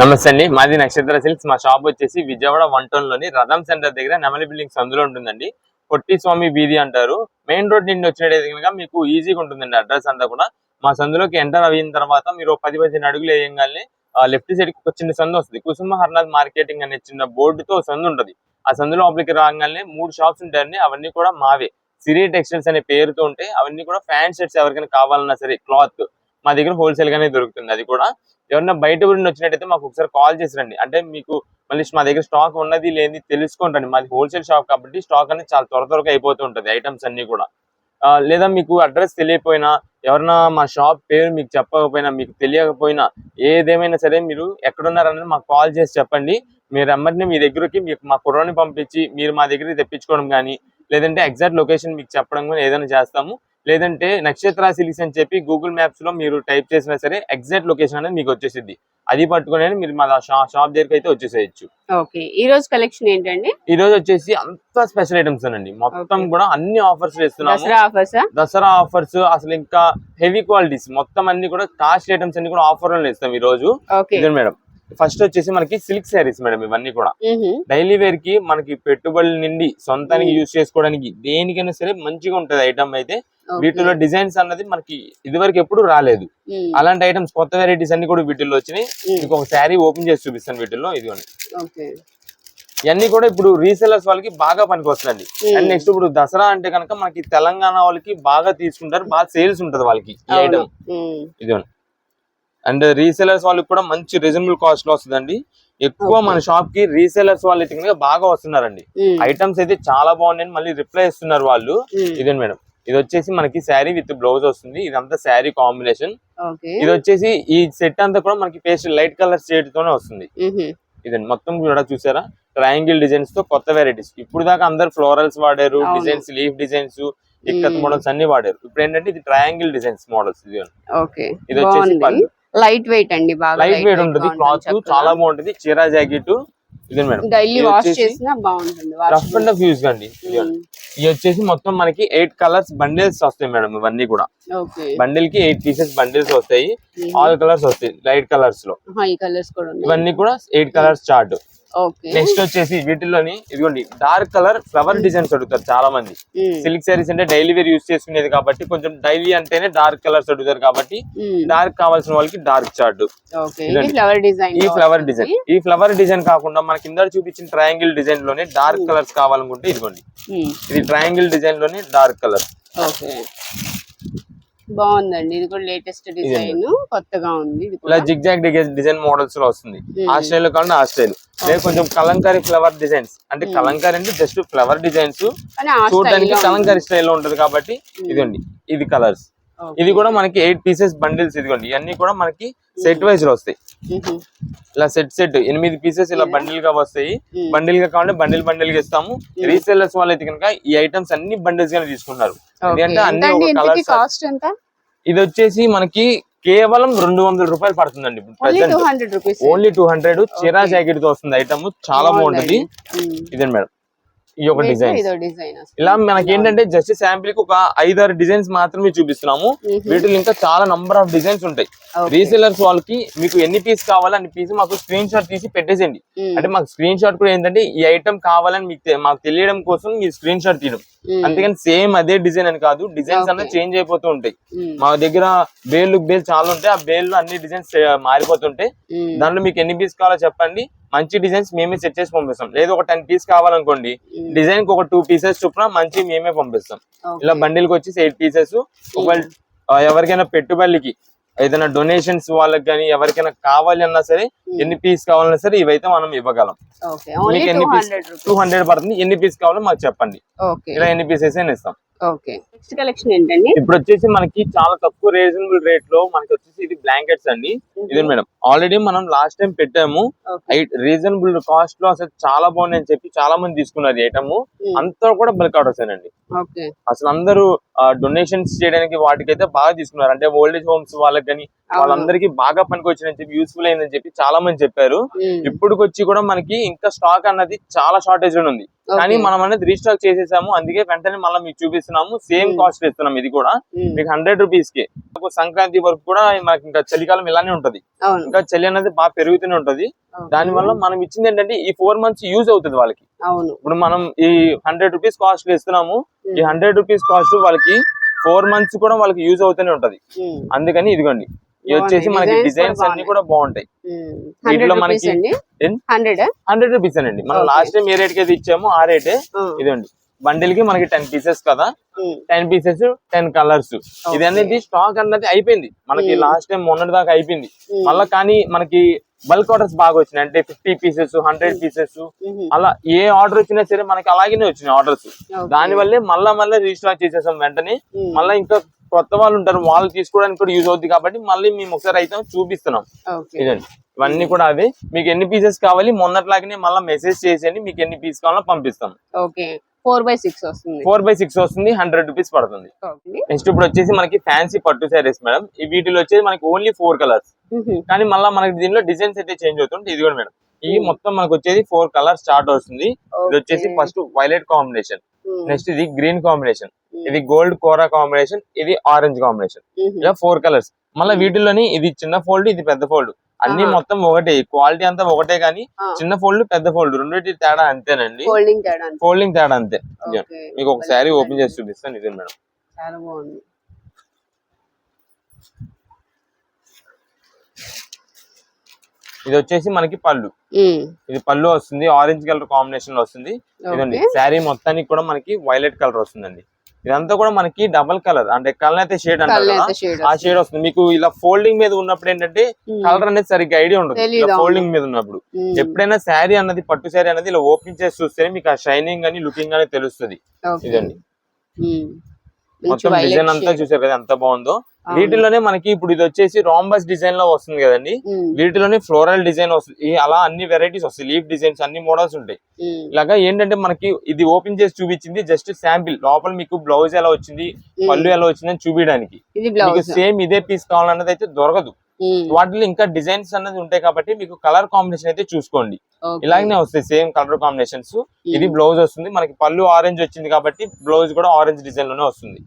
నమస్తే అండి. మాది నక్షత్ర సిల్క్స్. మా షాప్ వచ్చేసి విజయవాడ వన్ టౌన్లోని రథం సెంటర్ దగ్గర నెమలి బిల్డింగ్స్ అందులో ఉంటుందండి. పొట్టి స్వామి వీధి అంటారు. మెయిన్ రోడ్ నుండి వచ్చినట్టయితే కనుక మీకు ఈజీగా ఉంటుందండి అడ్రస్ అంతా కూడా. మా సందులోకి ఎంటర్ అయిన తర్వాత మీరు పది పదిహేను అడుగులు వేయగానే లెఫ్ట్ సైడ్కి ఒక చిన్న సందు వస్తుంది. కుసుమ హర్నాథ్ మార్కెటింగ్ అనే చిన్న బోర్డుతో సందు ఉంటుంది. ఆ సందులో లోపలికి రాగానే మూడు షాప్స్ ఉంటాయండి. అవన్నీ కూడా మావే. సిరి టెక్స్టైల్స్ అనే పేరుతో ఉంటాయి. అవన్నీ కూడా ఫ్యాన్ షర్ట్స్ ఎవరికైనా కావాలన్నా సరే క్లాత్ మా దగ్గర హోల్సేల్ గానే దొరుకుతుంది అది కూడా. ఎవరన్నా బయట నుండి వచ్చినట్టయితే మాకు ఒకసారి కాల్ చేసి రండి. అంటే మీకు మళ్ళీ మా దగ్గర స్టాక్ ఉన్నది లేని తెలుసుకుంటండి మాది హోల్సేల్ షాప్ కాబట్టి స్టాక్ అనేది చాలా త్వర త్వరగా అయిపోతూ ఉంటుంది ఐటమ్స్ అన్ని కూడా. లేదా మీకు అడ్రస్ తెలియకపోయినా ఎవరన్నా మా షాప్ పేరు మీకు చెప్పకపోయినా మీకు తెలియకపోయినా ఏదేమైనా సరే మీరు ఎక్కడున్నారనేది మాకు కాల్ చేసి చెప్పండి. మీరు అమ్మటిని మీ దగ్గరికి మీకు మా కుర్రాన్ని పంపించి మీరు మా దగ్గరికి తెప్పించుకోవడం కానీ లేదంటే ఎగ్జాక్ట్ లొకేషన్ మీకు చెప్పడం కానీ ఏదైనా చేస్తాము. లేదంటే నక్షత్ర సిలిక్స్ అని చెప్పి గూగుల్ మ్యాప్స్లో మీరు టైప్ చేసినా సరే ఎగ్జాక్ట్ లొకేషన్ అనేది మీకు వచ్చేసిద్ది. అది పట్టుకుని మీరు మా షాప్ దగ్గరికి అయితే వచ్చేసేయచ్చు. ఓకే ఈ రోజు కలెక్షన్ ఏంటండి? ఈ రోజు వచ్చేసి అంత స్పెషల్ ఐటమ్స్ అండి మొత్తం. కూడా అన్ని ఆఫర్స్ ఇస్తున్నాము దసరా ఆఫర్స్ దసరా ఆఫర్స్ అసలు ఇంకా హెవీ క్వాలిటీస్ మొత్తం అన్ని కూడా కాస్ట్ ఐటమ్స్ అన్ని కూడా ఆఫర్లో ఇస్తాం ఈ రోజు. మేడం. ఫస్ట్ వచ్చేసి మనకి సిల్క్ శారీస్ మేడం ఇవన్నీ కూడా. డైలీ వేర్కి మనకి పెట్టుబడుల నుండి సొంతానికి. యూజ్ చేసుకోవడానికి దేనికైనా సరే మంచిగా ఉంటది ఐటమ్ అయితే. వీటిలో డిజైన్స్ అన్నది మనకి ఇదివరకు ఎప్పుడు రాలేదు. అలాంటి ఐటమ్స్ కొత్త వెరైటీస్ అన్ని కూడా వీటిల్లో వచ్చినాయి. మీకు ఒక శారీ ఓపెన్ చేసి చూపిస్తాను వీటిల్లో ఇదిగోండి. ఇవన్నీ కూడా ఇప్పుడు రీసెలర్స్ వాళ్ళకి బాగా పనికి వస్తుంది అండ్ నెక్స్ట్ ఇప్పుడు దసరా అంటే కనుక మనకి తెలంగాణ వాళ్ళకి బాగా తీసుకుంటారు బాగా సేల్స్ ఉంటది వాళ్ళకి ఈ ఐటమ్ ఇదిగోండి. అండ్ రీసెలర్స్ వాళ్ళకి కూడా మంచి రీజనబుల్ కాస్ట్లో వస్తుందండి. ఎక్కువ. మన షాప్కి రీసెలర్స్ వాళ్ళు అయితే బాగా వస్తున్నారండి. ఐటమ్స్ అయితే చాలా బాగున్నాయని మళ్ళీ రిప్లై ఇస్తున్నారు వాళ్ళు. ఇదండి మేడం? ఇది వచ్చేసి మనకి శారీ విత్ బ్లౌజ్ వస్తుంది. ఇదంతా శారీ కాంబినేషన్ ఇది వచ్చేసి ఈ సెట్ అంతా కూడా మనకి పేస్ట్ లైట్ కలర్ షేడ్ తోనే వస్తుంది. ఇదండి. మొత్తం కూడా చూసారా? ట్రయాంగిల్ డిజైన్స్తో కొత్త వెరైటీస్ ఇప్పుడు దాకా అందరు ఫ్లోరల్స్ వాడారు. Designs leaf designs ikat Hmm. Models అన్ని వాడారు. ఇప్పుడు ఏంటంటే ఇది ట్రయాంగిల్ డిజైన్స్ మోడల్స్ ఇది. ఇది వచ్చేసి లైట్ వెయిట్ అండి బాగా లైట్ వెయిట్ ఉంటుంది క్లాత్ చాలా బాగుంటుంది చీరా జాకెట్ ఇది మేడం. డైలీ ఇది వాష్ చేసినా బాగుంటుంది రఫ్ అండ్ టఫ్ యూజ్ అండి ఇదిగోండి. ఇవి వచ్చేసి మొత్తం మనకి ఎయిట్ కలర్స్ బండిల్స్ వస్తాయి మేడం ఇవన్నీ కూడా. బండిల్కి ఎయిట్ పీసెస్ బండిల్స్ వస్తాయి ఆల్ కలర్స్ వస్తాయి లైట్ కలర్స్లో ఈ కలర్స్ కూడా ఉన్నాయి. ఇవన్నీ కూడా ఎయిట్ కలర్స్ చార్ట్. నెక్స్ట్ వచ్చేసి వీటిలోని ఇదిగోండి డార్క్ కలర్ ఫ్లవర్ డిజైన్స్ అడుగుతారు చాలా మంది సిల్క్ సారీస్ అంటే డైలీ వేర్ యూస్ చేసుకునేది కాబట్టి కొంచెం డైలీ అంటేనే డార్క్ కలర్స్ అడుగుతారు కాబట్టి డార్క్ కావాల్సిన వాళ్ళకి డార్క్ చార్ట్ ఈ ఫ్లవర్ డిజైన్ ఈ ఫ్లవర్ డిజైన్ కాకుండా మనకి కింద చూపించిన ట్రయాంగిల్ డిజైన్లోనే డార్క్ కలర్స్ కావాలనుకుంటే ఇదిగోండి. ఇది ట్రయాంగిల్ డిజైన్లోనే డార్క్ కలర్ బాగుందండి. ఇది కూడా లేటెస్ట్ డిజైన్. కొత్తగా ఉంది. ఇది ఇలా కూడా. జిగ్జాగ్ డిజైన్ మోడల్స్లో వస్తుంది. ఆ స్టైల్లో కాకుండా ఆ స్టైల్. లేదు కొంచెం కలంకారీ ఫ్లవర్ డిజైన్స్ అంటే కలంకారీ అంటే జస్ట్ ఫ్లవర్ డిజైన్స్ చూడడానికి కలంకారీ స్టైల్లో ఉంటది కాబట్టి ఇదిగోండి ఇది కలర్స్ ఇది కూడా మనకి ఎయిట్ పీసెస్ బండిల్స్ ఇదిగోండి. ఇవన్నీ కూడా మనకి సెట్ వైజ్లో వస్తాయి. ఇలా సెట్ సెట్. ఎనిమిది పీసెస్ ఇలా బండిల్గా వస్తాయి. బండిల్గా కావాలంటే బండిల్ బండిల్గా ఇస్తాము రీసెల్లర్స్ వాళ్ళు అయితే కనుక ఈ ఐటమ్స్ అన్ని బండిల్స్ గానే తీసుకున్నారు ఎందుకంటే అన్ని ఒక కలర్ కాస్ట్ ఎంత? ఇది వచ్చేసి మనకి కేవలం రెండు వందల రూపాయలు పడుతుందండి. ఇప్పుడు only two hundred rupees only two hundred చీరా జాకెట్తో వస్తుంది ఐటమ్. చాలా బాగుంటది. ఇదండి మేడం. ఈ ఒక డిజైన్ ఇలా మనకి ఏంటంటే జస్ట్ శాంపిల్కి ఒక ఐదారు డిజైన్స్ మాత్రమే చూపిస్తున్నాము. వీటిలో ఇంకా చాలా నంబర్ ఆఫ్ డిజైన్స్ ఉంటాయి. రీసెలర్స్ వాళ్ళకి మీకు ఎన్ని పీస్ కావాలో అన్ని పీస్ మాకు స్క్రీన్ షాట్ తీసి పెట్టేసేయండి. అంటే మాకు స్క్రీన్ షాట్ కూడా ఏంటంటే ఈ ఐటమ్ కావాలని మీకు మాకు తెలియడం కోసం మీ స్క్రీన్ షాట్ తీయడం. అంతేగాని సేమ్ అదే డిజైన్ అని కాదు డిజైన్స్ అన్నీ. చేంజ్ అయిపోతూ ఉంటాయి. మా దగ్గర బేల్ బేల్ చాలా ఉంటాయి ఆ బేల్ అన్ని డిజైన్స్ మారిపోతుంటాయి. దాంట్లో మీకు ఎన్ని పీస్ కావాలో చెప్పండి. మంచి డిజైన్స్ మేమే సెట్ చేసి పంపిస్తాం. లేదు ఒక టెన్ పీస్ కావాలనుకోండి డిజైన్కి ఒక టూ పీసెస్ చొప్పున మంచి మేమే పంపిస్తాం. ఇలా బండిల్కి వచ్చేసి ఎయిట్ పీసెస్ ఒకవేళ ఎవరికైనా పెట్టుబడికి ఏదైనా డొనేషన్స్ వాళ్ళకి కానీ ఎవరికైనా కావాలి అన్నా సరే ఎన్ని పీస్ కావాలన్నా సరే ఇవైతే మనం ఇవ్వగలం. మీకు ఎన్ని పీస్ టూ హండ్రెడ్ పడుతుంది. ఎన్ని పీస్ కావాలో మాకు చెప్పండి. ఇలా ఎన్ని పీసెస్ అయినా ఇస్తాం. ఓకే నెక్స్ట్ కలెక్షన్ ఏంటండి? ఇప్పుడు వచ్చేసి మనకి చాలా తక్కువ రీజనబుల్ రేట్లో మనకి వచ్చేసి ఇది బ్లాంకెట్స్ అండి. ఇది మేడం? ఆల్రెడీ మనం లాస్ట్ టైం పెట్టాము. రీజనబుల్ కాస్ట్లో అసలు చాలా బాగుంది అని చెప్పి చాలా మంది తీసుకున్నారు ఐటమ్ అంతా కూడా బల్క్ అండి ఓకే. అసలు అందరూ డొనేషన్స్ చేయడానికి వాటికైతే బాగా తీసుకున్నారు. అంటే ఓల్డ్ ఏజ్ హోమ్స్ వాళ్ళకి కానీ వాళ్ళందరికీ బాగా పనికి వచ్చిందని చెప్పి యూస్ఫుల్ అయిందని చెప్పి చాలా మంది చెప్పారు. ఇప్పుడుకొచ్చి కూడా మనకి ఇంకా స్టాక్ అన్నది చాలా షార్టేజ్ ఉంది. కానీ మనం అనేది రీస్టాక్ చేసేసాము. అందుకే వెంటనే మళ్ళీ మీకు చూపిస్తున్నాము. Same same. కాస్ట్ ఇస్తున్నాం ఇది కూడా? మీకు హండ్రెడ్ రూపీస్కి. సంక్రాంతి వరకు కూడా మనకి ఇంకా చలికాలం ఇలానే ఉంటది. ఇంకా చలి అనేది బాగా పెరుగుతూనే ఉంటది. దాని వల్ల మనం ఇచ్చింది ఏంటంటే ఈ ఫోర్ మంత్స్ యూజ్ అవుతుంది వాళ్ళకి. ఇప్పుడు మనం ఈ హండ్రెడ్ రూపీస్ కాస్ట్ ఇస్తున్నాము. ఈ హండ్రెడ్ రూపీస్ కాస్ట్ వాళ్ళకి ఫోర్ మంత్స్ కూడా వాళ్ళకి యూజ్ అవుతూనే ఉంటది. అందుకని ఇదిగోండి. ఇవి. వచ్చేసి మనకి డిజైన్స్ అన్ని కూడా బాగుంటాయి. వీటిలో 100 రూపీస్ మనకి- హండ్రెడ్ రూపీస్ అండి. మనం. లాస్ట్ టైం ఏ రేట్కి ఇచ్చామో ఆ రేటే ఇదండి బండిల్కి మనకి టెన్ పీసెస్ కదా. టెన్ పీసెస్ టెన్ కలర్స్ ఇది అనేది స్టాక్ అన్నది అయిపోయింది. మనకి. లాస్ట్ టైం మొన్నటి దాకా అయిపోయింది. మళ్ళా కానీ మనకి బల్క్ ఆర్డర్స్ బాగా వచ్చినాయి. అంటే ఫిఫ్టీ పీసెస్ హండ్రెడ్ పీసెస్ అలా ఏ ఆర్డర్ వచ్చినా సరే మనకి అలాగనే వచ్చినాయి ఆర్డర్స్ దాని వల్లే మళ్ళా మళ్ళీ రీస్టాక్ చేసేసాం వెంటనే. మళ్ళీ ఇంకా కొత్త వాళ్ళు ఉంటారు. వాళ్ళు తీసుకోవడానికి కూడా యూజ్ అవుతుంది కాబట్టి మళ్ళీ మేము ఒకసారి అయితే చూపిస్తున్నాం. ఇదండి. ఇవన్నీ కూడా అవి మీకు ఎన్ని పీసెస్ కావాలి? మొన్నట్లాగానే మళ్ళీ మెసేజ్ చేసేయండి. మీకు ఎన్ని పీస్ కావాలో పంపిస్తాం. ఓకే. ఫోర్ బై సిక్స్ వస్తుంది. ఫోర్ బై సిక్స్ వస్తుంది హండ్రెడ్ రూపీస్ పడుతుంది. నెక్స్ట్ ఇప్పుడు వచ్చేసి మనకి ఫ్యాన్సీ పట్టు శారీస్ మేడం. ఈ వీటిలో వచ్చేసి మనకి ఓన్లీ ఫోర్ కలర్స్. కానీ మళ్ళీ మనకి దీనిలో డిజైన్స్ అయితే చేంజ్ అవుతుంది ఇది కూడా మేడం. ఈ Hmm. మొత్తం మనకు వచ్చేసి ఫోర్ కలర్ స్టార్ట్ వస్తుంది ఇది వచ్చేసి ఫస్ట్ వైలెట్ కాంబినేషన్. నెక్స్ట్ ఇది గ్రీన్ కాంబినేషన్. ఇది గోల్డ్ కోరా కాంబినేషన్ ఇది ఆరెంజ్ కాంబినేషన్. ఇలా ఫోర్ కలర్స్. మళ్ళీ. వీటిలోని ఇది చిన్న ఫోల్డ్ ఇది పెద్ద ఫోల్డ్. అన్ని. మొత్తం ఒకటే. క్వాలిటీ అంతా ఒకటే కానీ చిన్న ఫోల్డ్ పెద్ద ఫోల్డ్. రెండింటి తేడా అంతేనండి. ఫోల్డింగ్ తేడా అంతే. మీకు ఒక శారీ ఓపెన్ చేసి చూపిస్తాను. ఇది మేడం. చాలా బాగుంది. ఇది వచ్చేసి మనకి పళ్ళు. ఇది పళ్ళు వస్తుంది. ఆరెంజ్ కలర్ కాంబినేషన్లో వస్తుంది ఇదండి శారీ మొత్తానికి కూడా మనకి వైలెట్ కలర్ వస్తుందండి. ఇదంతా కూడా మనకి డబల్ కలర్ అంటే కలర్ అయితే షేడ్ అంటారు ఆ షేడ్ వస్తుంది. మీకు ఇలా ఫోల్డింగ్ మీద ఉన్నప్పుడు ఏంటంటే కలర్ అనేది సరిగ్గా ఐడియా ఉండదు. ఇలా. ఫోల్డింగ్ మీద ఉన్నప్పుడు. ఎప్పుడైనా శారీ అన్నది పట్టు శారీ అనేది ఇలా ఓపెన్ చేసి చూస్తేనే మీకు ఆ షైనింగ్ అని లుకింగ్ అనేది తెలుస్తుంది. ఇదండి. మొత్తం డిజైన్ అంతా చూసారు కదా ఎంత బాగుందో. వీటిలోనే మనకి ఇప్పుడు ఇది వచ్చేసి రాంబస్ డిజైన్లో వస్తుంది కదండి. వీటిలోనే ఫ్లోరల్ డిజైన్ వస్తుంది అలా అన్ని వెరైటీస్ వస్తాయి. లీఫ్ డిజైన్స్ అన్ని మోడల్స్ ఉంటాయి. ఇలాగా ఏంటంటే మనకి ఇది ఓపెన్ చేసి చూపించింది జస్ట్ శాంపిల్ లోపల మీకు బ్లౌజ్ ఎలా వచ్చింది పళ్ళు ఎలా వచ్చిందని చూపించడానికి. ఇది మీకు బ్లౌజ్ సేమ్ ఇదే పీస్ కావాలన్నది అయితే దొరకదు. వాటిలో ఇంకా డిజైన్స్ అన్నది ఉంటాయి కాబట్టి మీకు కలర్ కాంబినేషన్ అయితే చూసుకోండి. ఇలాగనే వస్తాయి సేమ్ కలర్ కాంబినేషన్స్. ఇది బ్లౌజ్ వస్తుంది. మనకి పళ్ళు ఆరెంజ్ వచ్చింది కాబట్టి బ్లౌజ్ కూడా ఆరెంజ్ డిజైన్లోనే వస్తుంది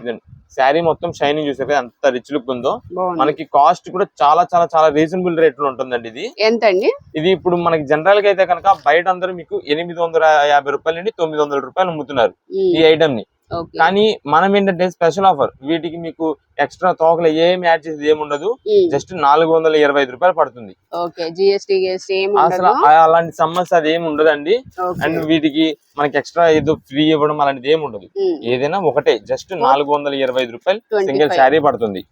ఇదండి శారీ మొత్తం షైనింగ్ చూసారు కదా ఎంత రిచ్ లుక్ ఉందో. మనకి కాస్ట్ కూడా చాలా చాలా చాలా రీజనబుల్ రేట్లో ఉంటుందండి ఇది. ఎంత అండి ఇది ఇప్పుడు మనకి జనరల్గా అయితే కనుక బయట అందరూ మీకు ఎనిమిది వందల యాభై రూపాయల నుండి తొమ్మిది వందల రూపాయలు అమ్ముతున్నారు. ఈ ఐటమ్ని కానీ మనం ఏంటంటే స్పెషల్ ఆఫర్. వీటికి మీకు ఎక్స్ట్రా తోకలు ఏం యాడ్ చేసేది ఏమి ఉండదు జస్ట్ నాలుగు వందల ఇరవై ఐదు రూపాయలు పడుతుంది. అసలు అలాంటి సమస్య అది ఏమి ఉండదండి. ఓకే. అండ్ వీటికి మనకి ఎక్స్ట్రా ఏదో ఫ్రీ ఇవ్వడం అలాంటిది ఏమి ఉండదు. ఏదైనా ఒకటే. జస్ట్ నాలుగు వందల ఇరవై ఐదు రూపాయలు 25. సింగిల్ శారీ పడుతుంది.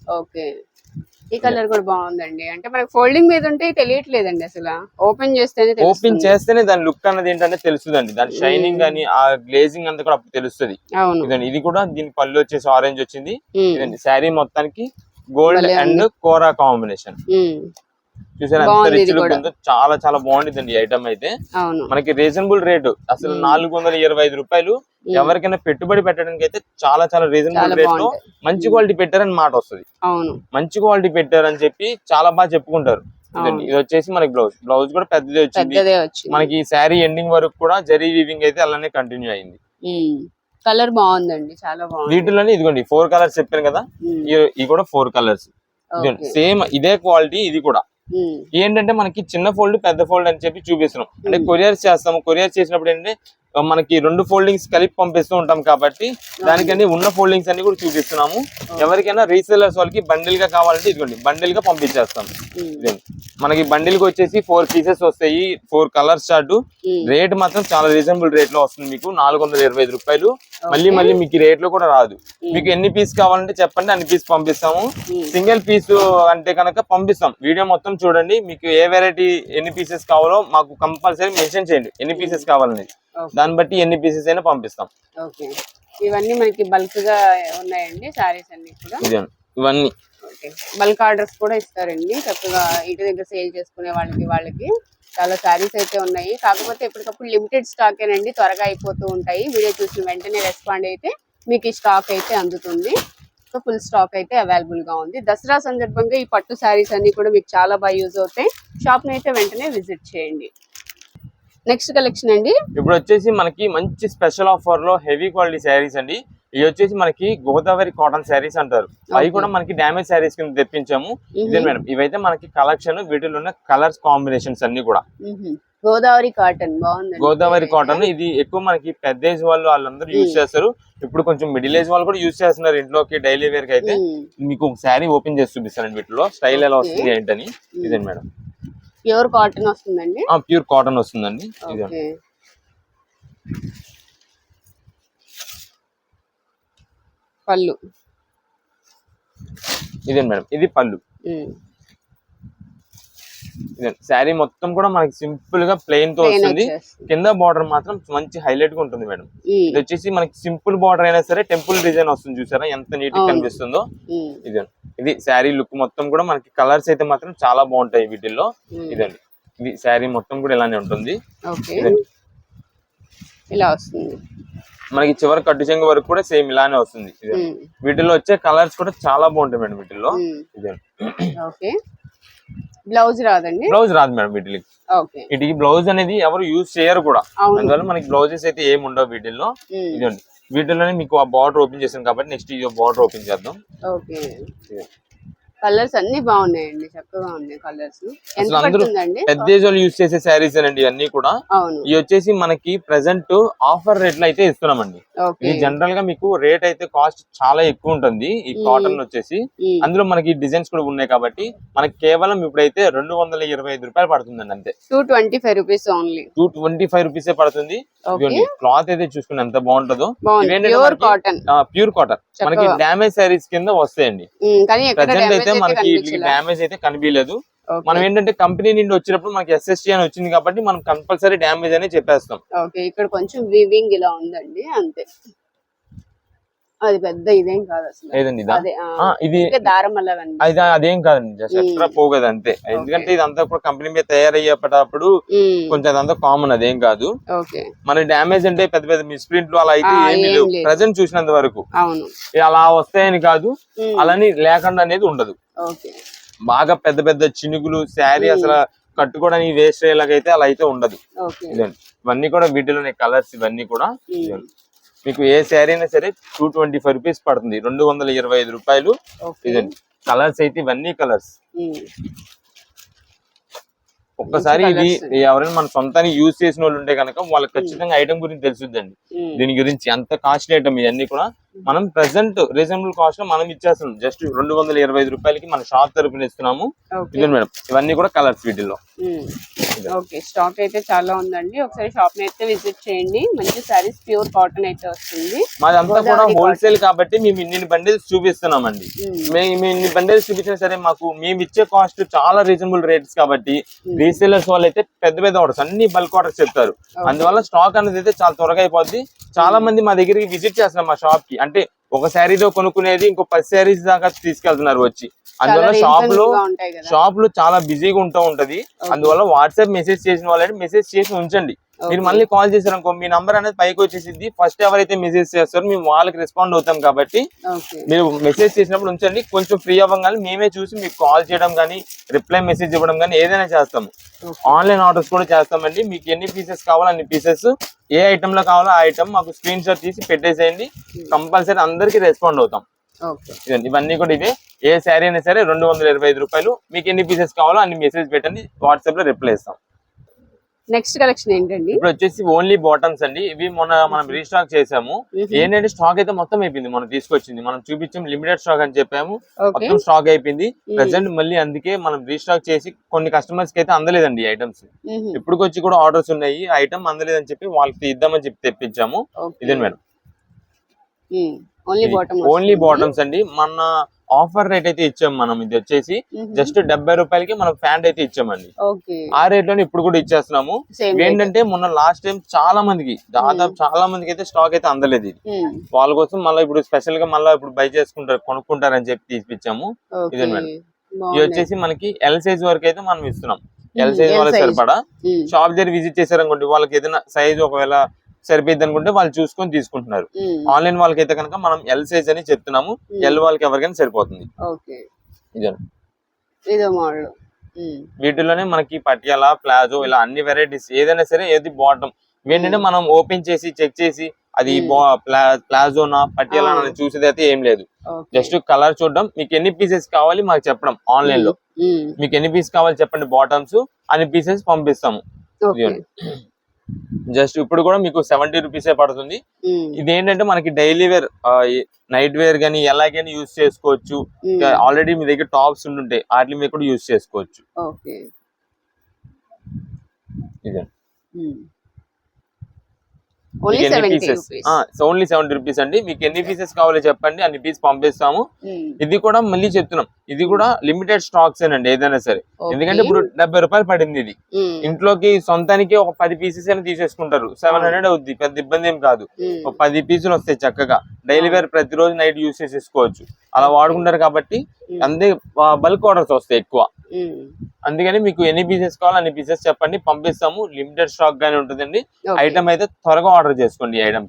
ఈ కలర్ కూడా బాగుందండి. అంటే మనకి ఫోల్డింగ్ మీద ఉంటే తెలియట్లేదండి అసలు. ఓపెన్ చేస్తేనే ఓపెన్. చేస్తేనే దాని లుక్ అన్నది ఏంటంటే తెలుస్తుందండి. దాని షైనింగ్ కానీ ఆ గ్లేజింగ్ అంతా కూడా అప్పుడు తెలుస్తుంది. అవును. ఇది కూడా దీని పళ్ళు వచ్చేసి ఆరెంజ్ వచ్చింది. శారీ మొత్తానికి గోల్డ్ అండ్ కోరా కాంబినేషన్ చూసారా ఎంత బాగుంది రిచ్ ఇది లుక్ కూడా. ఉందో? చాలా చాలా బాగుంటుంది ఐటమ్ అయితే. మనకి రీజనబుల్ రేటు అసలు. నాలుగు వందల ఇరవై ఐదు రూపాయలు ఎవరికైనా పెట్టుబడి పెట్టడానికి అయితే చాలా చాలా రీజనబుల్ రేట్లో మంచి. క్వాలిటీ పెట్టారని మాట వస్తుంది. మంచి క్వాలిటీ పెట్టారని చెప్పి చాలా బాగా చెప్పుకుంటారు. ఇది వచ్చేసి మనకి బ్లౌజ్ బ్లౌజ్ కూడా పెద్దదే వచ్చింది. మనకి శారీ ఎండింగ్ వరకు కూడా జరీ వీవింగ్ అయితే అలానే కంటిన్యూ అయింది. కలర్ బాగుందండి. చాలా బాగుంది. వీటిలోనే ఇదిగోండి ఫోర్ కలర్స్ చెప్పాను కదా? ఇవి- ఇవి కూడా ఫోర్ కలర్స్. సేమ్ ఇదే క్వాలిటీ ఇది కూడా. ఏంటంటే మనకి చిన్న ఫోల్డ్ పెద్ద ఫోల్డ్ అని చెప్పి చూపిస్తున్నాం. అంటే. కొరియర్ చేస్తాము. కొరియర్ చేసినప్పుడు ఏంటంటే మనకి రెండు ఫోల్డింగ్స్ కలిపి పంపిస్తూ ఉంటాం కాబట్టి దానికని ఉన్న ఫోల్డింగ్స్ అన్ని కూడా చూపిస్తున్నాము. ఎవరికైనా రీసెలర్స్ వాళ్ళకి బండిల్గా కావాలంటే ఇదిగోండి బండిల్గా పంపించేస్తాం. మనకి బండిల్కి వచ్చేసి ఫోర్ పీసెస్ వస్తాయి ఫోర్ కలర్స్ చార్ట్ రేట్ మాత్రం చాలా రీజనబుల్ రేట్లో వస్తుంది మీకు నాలుగు వందల ఇరవై ఐదు రూపాయలు. మళ్ళీ. మళ్ళీ మీకు రేట్లో కూడా రాదు. మీకు ఎన్ని పీస్ కావాలంటే చెప్పండి అన్ని పీస్ పంపిస్తాము. సింగిల్ పీస్ అంటే కనుక పంపిస్తాం. వీడియో మొత్తం చూడండి మీకు ఏ వెరైటీ ఎన్ని పీసెస్ కావాలో మాకు కంపల్సరీ మెన్షన్ చేయండి ఎన్ని పీసెస్ కావాలని ఓకే. దాన్ని బట్టి ఎన్ని పీసెస్ అయినా పంపిస్తాం. ఓకే ఇవన్నీ మనకి బల్క్గా ఉన్నాయండి సారీస్ అన్ని కూడా. ఇవన్నీ. బల్క్ ఆర్డర్స్ కూడా ఇస్తారండి. చక్కగా ఇంటి దగ్గర సేల్ చేసుకునే వాళ్ళకి వాళ్ళకి చాలా సారీస్ అయితే ఉన్నాయి. కాకపోతే ఎప్పటికప్పుడు లిమిటెడ్ స్టాక్ ఏనండి. త్వరగా అయిపోతూ ఉంటాయి. వీడియో చూసిన వెంటనే రెస్పాండ్ అయితే మీకు ఈ స్టాక్ అయితే అందుతుంది. సో ఫుల్ స్టాక్ అయితే అవైలబుల్గా ఉంది. దసరా సందర్భంగా ఈ పట్టు సారీస్ అన్ని కూడా మీకు చాలా బాగా యూజ్ అవుతాయి. షాప్ని అయితే వెంటనే విజిట్ చేయండి. నెక్స్ట్ కలెక్షన్ అండి. ఇప్పుడు వచ్చేసి మనకి మంచి స్పెషల్ ఆఫర్లో హెవీ క్వాలిటీ శారీస్ అండి. ఇవి వచ్చేసి మనకి గోదావరి కాటన్ శారీస్ అంటారు. అవి కూడా మనకి డ్యామేజ్ శారీస్ కింద తెప్పించాము. ఇదే మేడం. ఇవైతే మనకి కలెక్షన్ వీటిలో ఉన్న కలర్స్ కాంబినేషన్స్ అన్ని కూడా. గోదావరి కాటన్ బాగుందండి. గోదావరి కాటన్ ఇది ఎక్కువ మనకి పెద్ద ఏజ్ వాళ్ళు వాళ్ళందరూ యూజ్ చేస్తారు. ఇప్పుడు కొంచెం మిడిల్ ఏజ్ వాళ్ళు కూడా యూజ్ చేస్తున్నారు ఇంట్లోకి డైలీ వేర్కి అయితే. మీకు శారీ ఓపెన్ చేసి చూపిస్తానండి వీటిలో. స్టైల్ ఎలా వస్తుంది ఏంటని. ఇదే మేడం. ప్యూర్ కాటన్ వస్తుందండి. ప్యూర్ కాటన్ వస్తుందండి. పళ్ళు. ఇదే మేడం. ఇది పళ్ళు. శారీ మొత్తం కూడా మనకి సింపుల్గా ప్లెయిన్తో వస్తుంది. కింద బార్డర్ మాత్రం మంచి హైలైట్గా ఉంటుంది మేడం. ఇది వచ్చేసి మనకి సింపుల్ బార్డర్ అయినా సరే టెంపుల్ డిజైన్ వస్తుంది చూసారా ఎంత నీట్గా. కనిపిస్తుందో. ఇది ఇది శారీ లుక్ మొత్తం కూడా మనకి కలర్స్ అయితే మాత్రం చాలా బాగుంటాయి వీటిల్లో. ఇదండి ఇది శారీ మొత్తం కూడా ఇలానే ఉంటుంది. ఇలా వస్తుంది మనకి చివరి కట్టు చెంగు వరకు కూడా సేమ్ ఇలానే వస్తుంది ఇది. వీటిల్లో వచ్చే కలర్స్ కూడా చాలా బాగుంటాయి మేడం వీటిల్లో మ్మ్. బ్లౌజ్ రాదండి? బ్లౌజ్ రాదు మేడం వీటికి. ఓకే. వీటికి బ్లౌజ్ అనేది ఎవరు యూజ్ చేయరు కూడా. అందువల్ల మనకి బ్లౌజెస్ అయితే ఏమి ఉండవు వీటిల్లో. ఇదండి వీటిలోనే మీకు ఆ బార్డర్ ఓపెన్ చేసాను కాబట్టి నెక్స్ట్ ఈ బార్డర్ ఓపెన్ చేద్దాం. ఓకే. ఇదే. కలర్స్ అన్ని బాగున్నాయండి చక్కగా ఉన్నాయి కలర్స్. ఎంత పడుతుందండి పెద్ద ఏజ్ వాళ్ళు యూజ్ చేసే శారీస్ అండి ఇవన్నీ కూడా. అవును. ఇవి వచ్చేసి మనకి ప్రెసెంట్ ఆఫర్ రేట్లు అయితే ఇస్తున్నామండి. ఇది జనరల్గా మీకు రేట్ అయితే కాస్ట్ చాలా ఎక్కువ ఉంటుంది ఈ కాటన్ వచ్చేసి. అందులో మనకి డిజైన్స్ కూడా ఉన్నాయి కాబట్టి మనకి కేవలం ఇప్పుడైతే రెండు వందల ఇరవై ఐదు రూపాయలు పడుతుందండి అంతే. Two twenty five rupees only two twenty five రూపీసే పడుతుంది క్లాత్ అయితే చూసుకుని ఎంత బాగుంటుందో. ప్యూర్ కాటన్ ప్యూర్ కాటన్ మనకి. డ్యామేజ్ శారీస్ కింద వస్తాయండి. ప్రజెంట్ అయితే అయితే మనకి డ్యామేజ్ అయితే కనిపించలేదు. మనం ఏంటంటే కంపెనీ నుండి వచ్చినప్పుడు మనకి ఎస్ఎస్టీ అని వచ్చింది కాబట్టి మనం కంపల్సరీ డ్యామేజ్ అని చెప్పేస్తాం. ఓకే ఇక్కడ కొంచెం వీవింగ్ ఇలా ఉందండి అంతే. అది పెద్ద ఇదేం కాదు అసలు. లేదండి ఇదా? అదే ఆ, ఆ, ఇది ఇంకా దారం కనిపి- అది అదేం కాదండి జస్ట్. ఎక్స్ట్రా పోగదు అంతే ఎందుకంటే ఇదంతా కూడా కంపెనీ మీద తయారయ్యేటప్పుడు. కొంచెం అదంతా కామన్ అదేం కాదు. ఓకే. మన డ్యామేజ్ అంటే పెద్ద పెద్ద మిస్ప్రింట్లు అలా అయితే ఆ, ఏమీ ఏం లేవు. లేదు. ప్రజెంట్ చూసినంత వరకు. అవును. అలా వస్తాయని కాదు. మ్మ్. అలాని లేకుండా అనేది ఉండదు. ఓకే. బాగా పెద్ద పెద్ద చినుకులు శారీ అసలు కట్టుకోవడానికి వేస్ట్ అయ్యేలాగైతే అలా అయితే ఉండదు. ఓకే. ఇదండి. ఇవన్నీ కూడా వీటిలోనే కలర్స్ ఇవన్నీ కూడా. ఇదండి. మీకు ఏ శారీ అయినా సరే టూ ట్వంటీ ఫైవ్ రూపీస్ పడుతుంది రెండు వందల ఇరవై ఐదు రూపాయలు ఇదండి కలర్స్ అయితే ఇవన్నీ కలర్స్. ఒక్కసారి ఇది. ఎవరైనా మన సొంతానికి యూజ్ చేసిన వాళ్ళు ఉంటే కనుక వాళ్ళకి ఖచ్చితంగా ఐటమ్ గురించి తెలుసుద్దండి. దీని గురించి అంత కాస్ట్లీ ఐటమ్ ఇవన్నీ కూడా మనం ప్రెసెంట్ రీజనబుల్ కాస్ట్లో మనం ఇచ్చేస్తున్నాం. జస్ట్ రెండు వందల ఇరవై ఐదు రూపాయలకి మన షాప్ తరపున ఇస్తున్నాము. ఇదే మేడం ఇవన్నీ కూడా కలర్స్ వీటిల్లో. ఓకే స్టాక్ అయితే చాలా ఉందండి. ఒకసారి షాప్ అయితే విజిట్ చేయండి. మంచి సారీస్ ప్యూర్ కాటన్ అయితే వస్తుంది. మాదంతా కూడా హోల్సేల్ కాబట్టి మేము ఇన్ని బండిల్స్ చూపిస్తున్నామండి. మ్మ్. మేము మేము ఇన్ని బండిల్స్ చూపించినా సరే మాకు మేము ఇచ్చే కాస్ట్ చాలా రీజనబుల్ రేట్స్ కాబట్టి రీసేలర్స్ వాళ్ళు అయితే పెద్ద పెద్ద ఆర్డర్స్ అన్ని బల్క్ ఆర్డర్స్ చెప్తారు. అందువల్ల స్టాక్ అనేది అయితే చాలా త్వరగా అయిపోద్ది. చాలా మంది మా దగ్గరికి విజిట్ చేస్తున్నారు మా షాప్కి. అంటే ఒక శారీతో కొనుక్కునేది ఇంకో పది శారీస్ దాకా తీసుకెళ్తున్నారు వచ్చి. అందువల్ల షాప్లో షాప్లో చాలా బిజీగా ఉంటూ ఉంటది. అందువల్ల వాట్సాప్ మెసేజ్ చేసిన వాళ్ళని మెసేజ్ చేసి ఉంచండి. మీరు మళ్ళీ కాల్ చేశారనుకో మీ నంబర్ అనేది పైకి వచ్చేసింది. ఫస్ట్ ఎవరైతే మెసేజ్ చేస్తారో మేము వాళ్ళకి రెస్పాండ్ అవుతాం కాబట్టి మీరు మెసేజ్ చేసినప్పుడు ఉంచండి. కొంచెం ఫ్రీ అవ్వగానే మేమే చూసి మీకు కాల్ చేయడం కానీ రిప్లై మెసేజ్ ఇవ్వడం కానీ ఏదైనా చేస్తాము. ఆన్లైన్ ఆర్డర్స్ కూడా చేస్తామండి. మీకు ఎన్ని పీసెస్ కావాలో అన్ని పీసెస్ ఏ ఐటమ్లో కావాలో ఆ ఐటమ్ మాకు స్క్రీన్ షాట్ తీసి పెట్టేసేయండి. కంపల్సరీ అందరికి రెస్పాండ్ అవుతాం. ఇవన్నీ కూడా ఇవే. ఏ శారీ అయినా సరే రెండు వందల ఇరవై ఐదు రూపాయలు. మీకు ఎన్ని పీసెస్ కావాలో అన్ని మెసేజ్ పెట్టండి. వాట్సాప్లో రిప్లై ఇస్తాం. నెక్స్ట్ కలెక్షన్ ఏంటండి? ఇప్పుడు వచ్చేసి ఓన్లీ బాటమ్స్ అండి. ఇవి మొన్న మనం రీస్టాక్ చేసాము. Mhm. ఏంటంటే స్టాక్ అయితే మొత్తం అయిపోయింది మనం తీసుకొచ్చింది. మనం చూపించాం లిమిటెడ్ స్టాక్ అని చెప్పాము. మొత్తం స్టాక్ అయిపోయింది. ప్రెసెంట్ మళ్ళీ అందుకే మనం రీస్టాక్ చేసి కొన్ని కస్టమర్స్కి అయితే అందలేదండి ఐటమ్స్ మ్మ్. ఇప్పటికొచ్చి కూడా ఆర్డర్స్ ఉన్నాయి. ఐటమ్ అందలేదని చెప్పి వాళ్ళకి ఇద్దామని చెప్పి తెప్పించాము. ఇదే మేడం. ఓన్లీ ఓన్లీ బాటమ్స్ అండి. మన ఆఫర్ రేట్ అయితే ఇచ్చాము మనం ఇది వచ్చేసి. జస్ట్ డెబ్బై రూపాయలకి మనం ప్యాంట్ అయితే ఇచ్చామండి. ఆ రేట్లోనే ఇప్పుడు కూడా ఇచ్చేస్తున్నాము. ఏంటంటే మొన్న లాస్ట్ టైం చాలా మందికి దాదాపు చాలా మందికి అయితే స్టాక్ అయితే అందలేదు ఇది. వాళ్ళ కోసం మళ్ళీ ఇప్పుడు స్పెషల్గా మళ్ళీ ఇప్పుడు బై చేసుకుంటారు కొనుక్కుంటారని చెప్పి తీసిపించాము ఇదే మేడం. ఇది వచ్చేసి మనకి ఎల్ సైజ్ వరకు అయితే మనం ఇస్తున్నాం. ఎల్ సైజ్ వాళ్ళకి. సరిపడా. షాప్ దగ్గర విజిట్ చేశారనుకోండి వాళ్ళకి ఏదైనా సైజ్ ఒకవేళ సరిపోయింది అనుకుంటే వాళ్ళు చూసుకొని తీసుకుంటున్నారు. ఆన్లైన్ వాళ్ళకి అయితే కనుక మనం ఎల్ సైజ్ అని చెప్తున్నాము. ఎల్ వాళ్ళకి ఎవరికైనా సరిపోతుంది. ఇదే. మోడల్ వీటిలోనే మనకి పటియాలా ప్లాజో ఇలా అన్ని వెరైటీస్ ఏదైనా సరే ఏది బాటమ్ ఏంటంటే మనం ఓపెన్ చేసి చెక్ చేసి అది. ప్లాజోనా పటియాలా చూసేది అయితే ఏం లేదు. జస్ట్ కలర్ చూడడం. మీకు ఎన్ని పీసెస్ కావాలి మాకు చెప్పడం ఆన్లైన్లో. మీకు ఎన్ని పీస్ కావాలి చెప్పండి. బాటమ్స్ అన్ని పీసెస్ పంపిస్తాము. జస్ట్ ఇప్పుడు కూడా మీకు సెవెంటీ రూపీసే పడుతుంది. ఇది ఏంటంటే మనకి డైలీ వేర్ నైట్ వేర్ గానీ ఎలాగైనా యూస్ చేసుకోవచ్చు. ఆల్రెడీ మీ దగ్గర టాప్స్ ఉంటుంటాయి వాటి మీద కూడా యూస్ చేసుకోవచ్చు. ఇది. Only seventy rupees only seventy rupees అండి. మీకు ఎన్ని పీసెస్ కావాలో చెప్పండి. అన్ని పీస్ పంపిస్తాము. ఇది కూడా మళ్ళీ చెప్తున్నాం. ఇది కూడా లిమిటెడ్ స్టాక్స్ అండి ఏదైనా సరే. ఎందుకంటే ఇప్పుడు డెబ్బై రూపాయలు పడింది ఇది. ఇంట్లోకి సొంతానికి ఒక పది పీసెస్ అయినా తీసేసుకుంటారు. సెవెన్ హండ్రెడ్ అవుద్ది. పెద్ద ఇబ్బంది ఏం కాదు. ఒక పది పీసులు వస్తాయి చక్కగా. డైలీ వేర్ ప్రతిరోజు నైట్ యూస్ చేసేసుకోవచ్చు. అలా వాడుకుంటారు కాబట్టి అంతే బల్క్ ఆర్డర్స్ వస్తాయి ఎక్కువ. అందుకని మీకు ఎన్ని పీసెస్ కావాలో అన్ని పీసెస్ చెప్పండి పంపిస్తాము. లిమిటెడ్ స్టాక్ గానే ఉంటుందండి. ఐటమ్ అయితే త్వరగా ఆర్డర్ చేసుకోండి ఈ ఐటమ్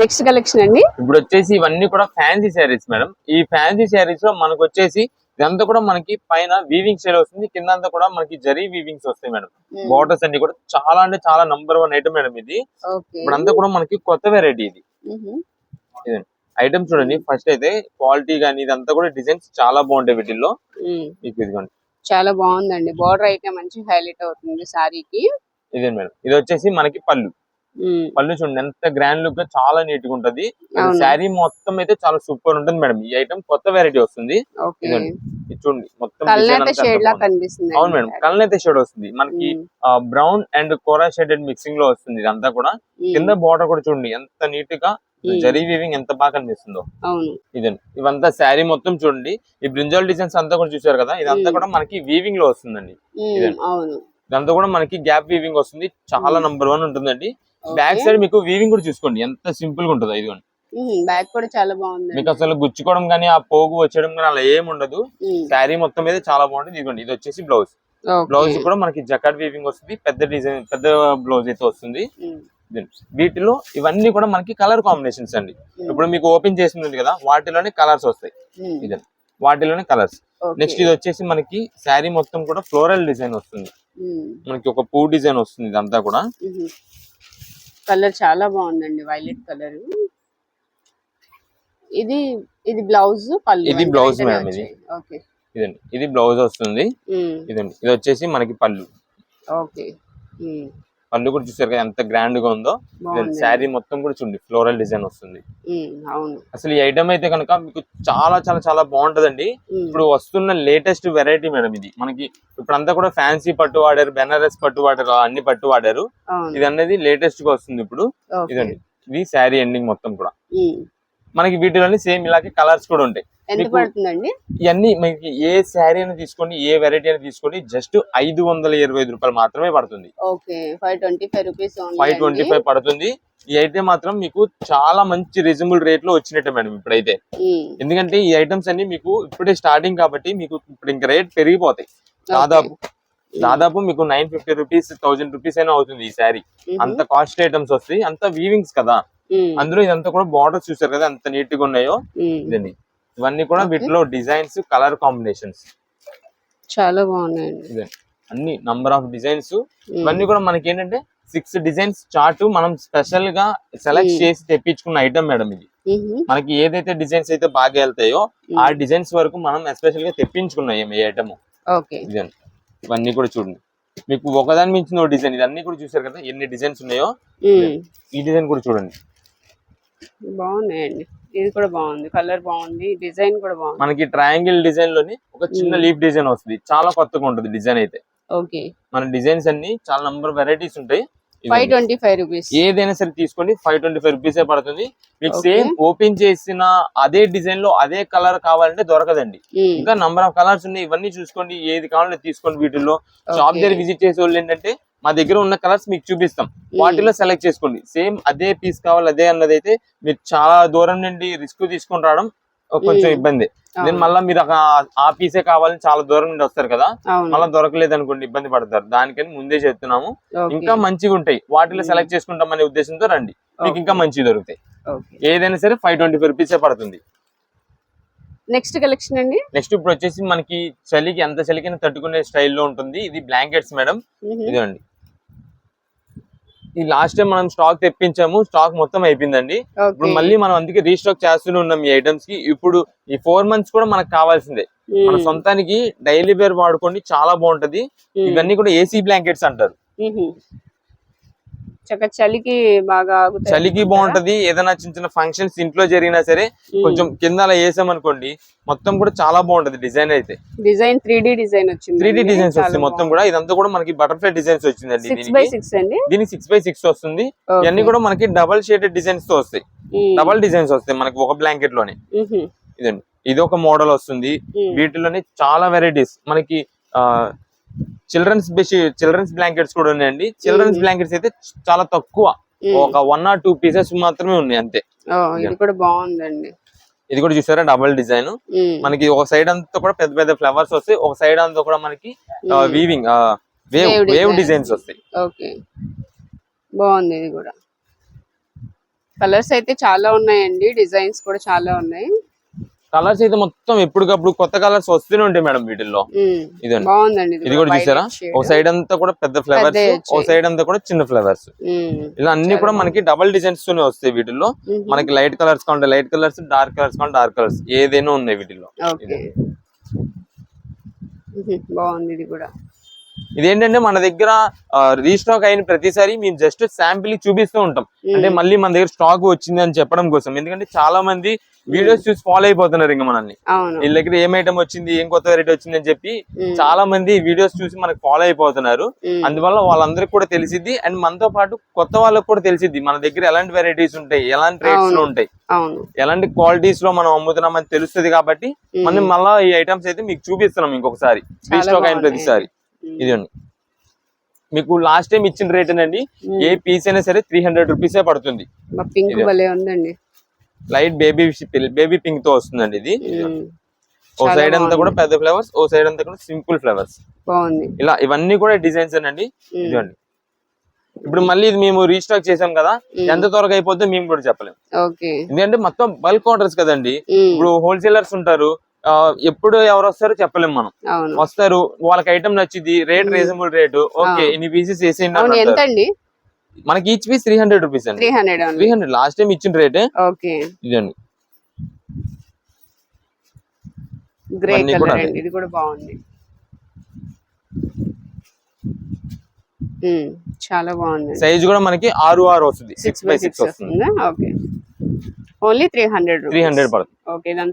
నెక్స్ట్ కలెక్షన్ అండి? ఇప్పుడు వచ్చేసి ఇవన్నీ కూడా ఫ్యాన్సీ శారీస్ మేడం ఈ ఫ్యాన్సీ శారీస్లో మనకు వచ్చేసి ఇదంతా కూడా మనకి పైన వీవింగ్ స్టైల్ వస్తుంది. కింద అంతా కూడా మనకి జరీ వీవింగ్స్ వస్తాయి మేడం బార్డర్స్ అన్ని కూడా చాలా అంటే చాలా నంబర్ వన్ ఐటమ్ మేడం ఇది. ఓకే ఇప్పుడు అంతా కూడా మనకి కొత్త వెరైటీ ఇది. ఐటమ్ చూడండి. ఫస్ట్ అయితే క్వాలిటీ గానీ ఇదంతా కూడా డిజైన్స్ చాలా బాగుంటాయి వీటిల్లో. మీకు ఇదిగోండి. చాలా బాగుందండి. బార్డర్ అయితే మంచి హైలైట్ అవుతుంది సారీకి. ఇదే మేడం. ఇది వచ్చేసి మనకి పళ్ళు. పళ్ళు చూడండి. ఎంత గ్రాండ్ లుక్గా చాలా నీట్గా ఉంటది. శారీ మొత్తం అయితే చాలా సూపర్ ఉంటుంది మేడం. ఈ ఐటమ్ కొత్త వెరైటీ వస్తుంది. చూడండి. మొత్తం అవును మేడం. కలనైతే షేడ్ వస్తుంది. మనకి బ్రౌన్ అండ్ కోరా షేడెడ్ మిక్సింగ్లో వస్తుంది ఇదంతా కూడా. కింద బార్డర్ కూడా చూడండి. ఎంత నీట్గా. జరీ వీవింగ్ ఎంత బాగా కనిపిస్తుందో. అవును. ఇదండి ఇవంతా శారీ మొత్తం చూడండి. ఈ బ్రింజాల్ డిజైన్స్ అంతా కూడా చూసారు కదా? ఇదంతా. కూడా మనకి వీవింగ్లో వస్తుందండి. అవును. ఇదంతా కూడా మనకి గ్యాప్ వీవింగ్ వస్తుంది. చాలా. నంబర్ వన్ ఉంటుందండి. బ్యాక్ సైడ్ మీకు వీవింగ్ కూడా చూసుకోండి. ఎంత సింపుల్గా ఉంటుందో ఇదిగోండి. బ్యాగ్ కూడా చాలా బాగుంది మీకు అసలు గుచ్చుకోవడం కానీ ఆ పోగు వచ్చేయడం కానీ అలా ఏం ఉండదు. శారీ మొత్తం మీద చాలా బాగుంటుంది. ఇదిగోండి ఇది వచ్చేసి బ్లౌజ్. బ్లౌజ్ కూడా మనకి జకాట్ వీవింగ్ వస్తుంది. పెద్ద డిజైన్ పెద్ద బ్లౌజ్ అయితే వస్తుంది. వీటిలో ఇవన్నీ కూడా మనకి కలర్ కాంబినేషన్స్ అండి. ఇప్పుడు మీకు ఓపెన్ చేసింది కదా వాటిలోనే కలర్స్ వస్తాయి. ఇదండి వాటిలోనే కలర్స్ నెక్స్ట్ ఇది వచ్చేసి మనకి శారీ మొత్తం కూడా ఫ్లోరల్ డిజైన్ వస్తుంది. మనకి ఒక పూ డిజైన్ వస్తుంది ఇదంతా కూడా. కలర్ చాలా బాగుందండి వైలెట్ కలర్ ఇది ఇది బ్లౌజ్ ఇది వెంటనే మేడం ఇది. ఇదండి. ఇది బ్లౌజ్ వస్తుంది. ఇదండి. ఇది వచ్చేసి మనకి పళ్ళు. ఓకే పళ్ళు కూడా చూసారు కదా ఎంత గ్రాండ్గా ఉందో. శారీ మొత్తం కూడా చూడండి ఫ్లోరల్ డిజైన్ వస్తుంది. అవును. అసలు ఈ ఐటమ్ అయితే కనుక మీకు చాలా చాలా చాలా బాగుంటదండి. ఇప్పుడు వస్తున్న లేటెస్ట్ వెరైటీ మేడం ఇది. మనకి ఇప్పుడు అంతా కూడా ఫ్యాన్సీ పట్టు వాడారు బెనారస్ పట్టు వాడారు అన్ని పట్టు వాడారు. ఇది అనేది లేటెస్ట్గా వస్తుంది ఇప్పుడు. ఇదండి. ఇది శారీ ఎండింగ్ మొత్తం కూడా. మనకి వీటిలోని సేమ్ ఇలాగే కలర్స్ కూడా ఉంటాయి. ఎంత మీకు- పడుతుందండి? ఇవన్నీ మనకి ఏ శారీ అయినా తీసుకోండి ఏ వెరైటీ అయినా తీసుకోండి జస్ట్ ఐదు వందల ఇరవై ఐదు రూపాయలు మాత్రమే పడుతుంది. Okay five twenty five rupees five twenty five పడుతుంది. ఈ అయితే మాత్రం మీకు చాలా మంచి రీజనబుల్ రేట్లో వచ్చినట్టే మేడం ఇప్పుడైతే. ఎందుకంటే ఈ ఐటమ్స్ అన్ని మీకు ఇప్పుడే స్టార్టింగ్ కాబట్టి మీకు ఇప్పుడు ఇంకా రేట్ పెరిగిపోతాయి. దాదాపు దాదాపు మీకు nine fifty rupees thousand rupees అయినా అవుతుంది ఈ శారీ. అంత కాస్ట్ ఐటమ్స్ వస్తాయి అంత వీవింగ్స్ కదా. అందులో ఇదంతా కూడా బార్డర్స్ చూసారు కదా ఎంత నీట్గా ఉన్నాయో ఇదండి. ఇవన్నీ కూడా. వీటిలో డిజైన్స్ కలర్ కాంబినేషన్స్. చాలా బాగున్నాయండి. అన్ని నంబర్ ఆఫ్ డిజైన్స్. ఇవన్నీ కూడా మనకి ఏంటంటే సిక్స్ డిజైన్స్ చార్ట్ మనం స్పెషల్గా సెలెక్ట్. చేసి తెప్పించుకున్న ఐటమ్ మేడం ఇది. మనకి ఏదైతే డిజైన్స్ అయితే బాగా వెళ్తాయో ఆ డిజైన్స్ వరకు మనం ఎస్పెషల్గా తెప్పించుకున్నాం ఈ ఐటమ్ ఇవన్నీ కూడా చూడండి. మీకు ఒకదాని మించిన ఒక డిజైన్ ఇదన్నీ కూడా చూసారు కదా ఎన్ని డిజైన్స్ ఉన్నాయో? ఈ డిజైన్ కూడా చూడండి. బాగున్నాయండి. ఇది కూడా బాగుంది కలర్ బాగుంది డిజైన్ కూడా బాగుంది. మనకి ట్రయాంగిల్ డిజైన్లోని ఒక చిన్న. లీఫ్ డిజైన్ వస్తుంది. చాలా కొత్తగా ఉంటుంది డిజైన్ అయితే. ఓకే. మన డిజైన్స్ అన్ని చాలా నంబర్ వెరైటీస్ ఉంటాయి. ఫైవ్. ట్వంటీ ఫైవ్ రూపీస్ ఏదైనా సరే తీసుకోండి. ఫైవ్ ట్వంటీ ఫైవ్ రూపీస్ పడుతుంది. మీకు. సేమ్ ఓపెన్ చేసిన అదే డిజైన్లో అదే కలర్ కావాలంటే దొరకదండి. ఇంకా నంబర్ ఆఫ్ కలర్స్ ఉన్నాయి. ఇవన్నీ చూసుకోండి. ఏది కావాలో తీసుకోండి వీటిల్లో. షాప్ దగ్గర విజిట్ చేసే వాళ్ళు ఏంటంటే మా దగ్గర ఉన్న కలర్స్ మీకు చూపిస్తాం. వాటిలో సెలెక్ట్ చేసుకోండి. సేమ్ అదే పీస్ కావాలి అదే అన్నది అయితే మీరు చాలా దూరం నుండి రిస్క్ తీసుకొని రావడం కొంచెం. ఇబ్బంది. నేను మళ్ళీ మీరు ఆ- పీసే కావాలని చాలా దూరం నుండి వస్తారు కదా మళ్ళీ దొరకలేదు అనుకోండి ఇబ్బంది పడతారు. దానికని ముందే చెప్తున్నాము. ఇంకా మంచిగా ఉంటాయి. వాటిలో. సెలెక్ట్ చేసుకుంటాం అనే ఉద్దేశంతో రండి. మీకు ఇంకా మంచిగా దొరుకుతాయి. ఏదైనా సరే ఫైవ్ ట్వంటీ ఫైవ్ రూపీసే పడుతుంది. నెక్స్ట్ కలెక్షన్ అండి? నెక్స్ట్ ఇప్పుడు వచ్చేసి మనకి చలికి ఎంత చలికైనా తట్టుకునే స్టైల్లో ఉంటుంది. ఇది బ్లాంకెట్స్ మేడం. ఇదండి ఈ లాస్ట్ టైం మనం స్టాక్ తెప్పించాము స్టాక్ మొత్తం అయిపోయిందండి. ఇప్పుడు మళ్ళీ మనం అందుకే రీస్టాక్ చేస్తూనే ఉన్నాం ఈ ఐటమ్స్కి. ఇప్పుడు ఈ ఫోర్ మంత్స్ కూడా మనకు కావాల్సిందే. మన సొంతానికి డైలీ వేర్ వాడుకోండి చాలా బాగుంటది. ఇవన్నీ కూడా ఏసీ బ్లాంకెట్స్ అంటారు. చక్క చలికి బాగా చలికి బాగుంటది. ఏదైనా చిన్న చిన్న ఫంక్షన్స్ ఇంట్లో జరిగినా సరే కొంచెం కింద అలా వేసామనుకోండి మొత్తం కూడా చాలా బాగుంటది డిజైన్ అయితే. డిజైన్ త్రీ డి డిజైన్ వచ్చింది. త్రీ డిజైన్స్ వస్తాయి మొత్తం కూడా. ఇదంతా కూడా మనకి బటర్ఫ్లై డిజైన్స్ వచ్చిందండి దీనికి. సిక్స్ అండి? దీనికి సిక్స్ బై సిక్స్ వస్తుంది. ఇవన్నీ కూడా మనకి డబల్ షేడెడ్ డిజైన్స్తో వస్తాయి. డబల్ డిజైన్స్ వస్తాయి మనకి ఒక బ్లాంకెట్లోనే. ఇదండి. ఇది ఒక మోడల్ వస్తుంది. వీటిలోనే చాలా వెరైటీస్ మనకి చిల్డ్రన్స్ బెషి చిల్డ్రన్స్ బ్లాంకెట్స్ కూడా ఉన్నాయండి. చిల్డ్రన్స్ బ్లాంకెట్స్ అయితే చాలా తక్కువ. ఒక వన్ ఆర్ టూ పీసెస్ మాత్రమే ఉన్నాయి అంతే. ఇది కూడా బాగుందండి. ఇది కూడా చూసారా డబల్ డిజైన్. మనకి ఒక సైడ్ అంతా కూడా పెద్ద పెద్ద ఫ్లవర్స్ వస్తాయి ఒక సైడ్ అంతా కూడా మనకి వీవింగ్ వేవ్ వేవ్. డిజైన్స్ వస్తాయి. ఓకే. బాగుంది ఇది కూడా. కలర్స్ అయితే చాలా ఉన్నాయండి డిజైన్స్ కూడా చాలా ఉన్నాయి. కలర్స్ అయితే మొత్తం ఎప్పటికప్పుడు కొత్త కలర్స్ వస్తూనే ఉంటాయి మేడం వీటిల్లో. ఇదండి ఇది కూడా చూసారా. ఒక సైడ్ అంతా కూడా పెద్ద ఫ్లవర్స్ ఒక. సైడ్ అంతా కూడా చిన్న ఫ్లవర్స్. ఇలా అన్ని కూడా మనకి డబల్ డిజైన్స్ తోనే వస్తాయి వీటిల్లో. మనకి లైట్ కలర్స్ కావాలి లైట్ కలర్స్ డార్క్ కలర్స్ కావాలి డార్క్ కలర్స్ ఏదైనా ఉన్నాయి వీటిల్లో. బాగుంది ఇది కూడా ఇదేంటంటే మన దగ్గర రీస్టాక్ అయిన ప్రతిసారి మేము జస్ట్ శాంపిల్ చూపిస్తూ ఉంటాం. అంటే మళ్ళీ మన దగ్గర స్టాక్ వచ్చింది అని చెప్పడం కోసం. ఎందుకంటే చాలా మంది వీడియోస్ చూసి ఫాలో అయిపోతున్నారు ఇంకా మనల్ని. వీళ్ళ దగ్గర ఏం ఐటమ్ వచ్చింది ఏం కొత్త వెరైటీ వచ్చింది అని చెప్పి. చాలా మంది వీడియోస్ చూసి మనకు ఫాలో అయిపోతున్నారు. అందువల్ల వాళ్ళందరికీ కూడా తెలిసిద్ది. అండ్ మనతో పాటు కొత్త వాళ్ళకి కూడా తెలిసిద్ది. మన దగ్గర ఎలాంటి వెరైటీస్ ఉంటాయి ఎలాంటి రేట్స్లో. ఉంటాయి. ఎలాంటి క్వాలిటీస్లో మనం అమ్ముతున్నాం అని తెలుస్తుంది కాబట్టి. మనం మళ్ళా ఈ ఐటమ్స్ అయితే మీకు చూపిస్తున్నాం ఇంకొకసారి. రీస్టాక్ అయిన. ప్రతిసారి. మ్మ్. ఇదండి మీకు లాస్ట్ టైం ఇచ్చిన రేట్ అండి మ్మ్. ఏ పీస్ అయినా సరే త్రీ హండ్రెడ్ రూపీసే పడుతుంది మా పింక్ ఇది. భలే ఉందండి లైట్ బేబీ బేబీ పింక్తో వస్తుందండి ఇది మ్మ్. ఓ సైడ్ అంతా కూడా. పెద్ద ఫ్లవర్స్ ఓ సైడ్ అంతా కూడా సింపుల్ ఫ్లవర్స్ బాగుంది ఇలా ఇవన్నీ కూడా డిజైన్స్ అండి మ్మ్. ఇదిగోండి ఇప్పుడు మళ్ళీ ఇది మేము రీస్టాక్ చేసాం కదా. ఎంత త్వరగా అయిపోతే మేము కూడా చెప్పలేం ఓకే ఎందుకంటే మొత్తం బల్క్ ఆర్డర్స్ కదండి. ఇప్పుడు హోల్సేలర్స్ ఉంటారు ఎప్పుడు ఎవరు వస్తారో చెప్పలేం మనం. వస్తారు. వాళ్ళకి ఐటమ్ నచ్చింది. రేట్ రీజనబుల్ రేటు ఓకే ఇన్ని పీసెస్ వేసేయండి ఎంత. అండి మనకి each piece three hundred rupees అండి. Three hundred three hundred last time ఇచ్చిన రేట్ ఓకే. ఇదండి. గ్రే ఇవన్నీ కలర్ కూడా అండి. ఇది కూడా బాగుంది. మ్మ్. చాలా బాగుంది. సైజ్ కూడా మనకి ఆరు ఆరు వస్తుంది. సిక్స్ బై సిక్స్ వస్తుంది. వస్తుందా? Okay. Only three hundred three hundred పడుతుంది.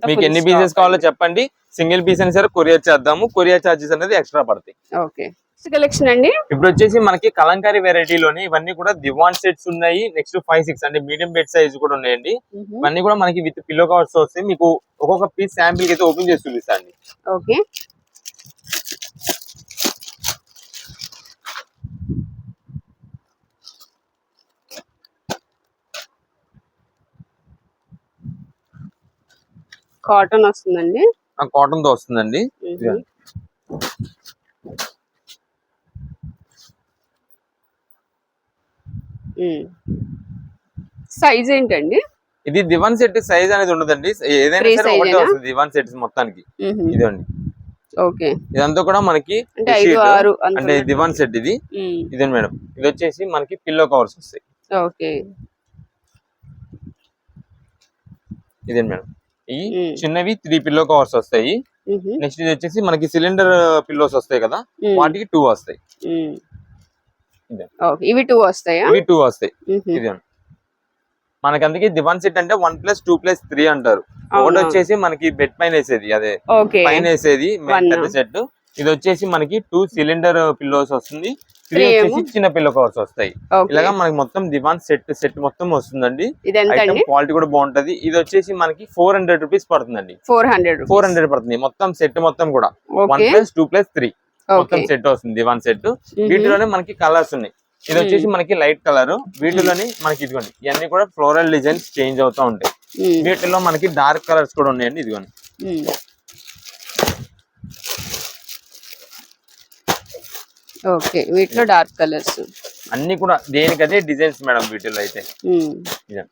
మీకు ఎన్ని పీసెస్ కావాలో. చెప్పండి. సింగిల్ పీస్ అయినా సరే కొరియర్ చేద్దాము. కొరియర్ చార్జెస్ అనేది ఎక్స్ట్రా పడతాయి. ఓకే. కలెక్షన్ అండి. ఇప్పుడు వచ్చేసి మనకి కలంకారీ వెరైటీలోని ఇవన్నీ కూడా దివాన్ సెట్స్ ఉన్నాయి. నెక్స్ట్ ఫైవ్ సిక్స్ అంటే మీడియం బెడ్ సైజ్ కూడా ఉన్నాయండి. ఇవన్నీ కూడా మనకి విత్ పిల్లో కవర్స్ వస్తాయి మీకు ఒక్కొక్క పీస్ శాంపిల్ అయితే ఓపెన్ చేసి చూపిస్తాండి ఓకే. కాటన్ వస్తుందండి. కాటన్తో వస్తుందండి. సైజ్ ఏంటండి? ఇది దివాన్ సెట్ సైజ్ అనేది ఉండదండి. ఏదైనా సరే ఒకటే? వస్తుంది దివాన్ సెట్స్ మొత్తానికి. ఇదండి ఓకే. ఇదంతా కూడా మనకి అంటే దివాన్ సెట్ ఇది. ఇదండి మేడం. ఇది వచ్చేసి మనకి పిల్లో కవర్స్ వస్తాయి. ఓకే. ఇదండి మేడం. ఈ మ్మ్. చిన్నవి త్రీ పిల్లో కవర్స్ వస్తాయి. నెక్స్ట్ ఇది వచ్చేసి మనకి సిలిండర్ పిల్లోస్ వస్తాయి కదా. వాటికి టూ వస్తాయి. ఇవి టూ వస్తాయా? ఇవి టూ వస్తాయి. ఇది. మనకి అందుకే దివాన్ సెట్ అంటే one plus two plus three అంటారు. ఒకటి. వచ్చేసి మనకి బెడ్ పైన వేసేది అదే పైన వేసేది సెట్ ఇది వచ్చేసి మనకి టూ సిలిండర్ పిల్లోస్ వస్తుంది. త్రీ వచ్చేసి? చిన్న పిల్లో కవర్స్ వస్తాయి. ఇలాగా మనకి మొత్తం దివాన్ సెట్ సెట్ మొత్తం వస్తుందండి. క్వాలిటీ కూడా బాగుంటది. ఇది వచ్చేసి మనకి ఫోర్ హండ్రెడ్ రూపీస్ పడుతుందండి. ఫోర్ హండ్రెడ్ ఫోర్ హండ్రెడ్ పడుతుంది. మొత్తం సెట్ మొత్తం కూడా. One plus two plus three మొత్తం సెట్ వస్తుంది దివాన్ సెట్ వీటిలోనే మనకి కలర్స్ ఉన్నాయి. ఇది వచ్చేసి మనకి లైట్ కలర్ వీటిలోని మనకి ఇదిగోండి. ఇవన్నీ కూడా ఫ్లోరల్ డిజైన్స్ చేంజ్ అవుతా ఉంటాయి. మ్మ్. వీటిలో మనకి డార్క్ కలర్స్ కూడా ఉన్నాయండి ఇదిగోండి. ఓకే వీటిలో డార్క్ కలర్స్. అన్ని కూడా దేనికదే డిజైన్స్ మేడం వీటిలో అయితే. ఇదండి.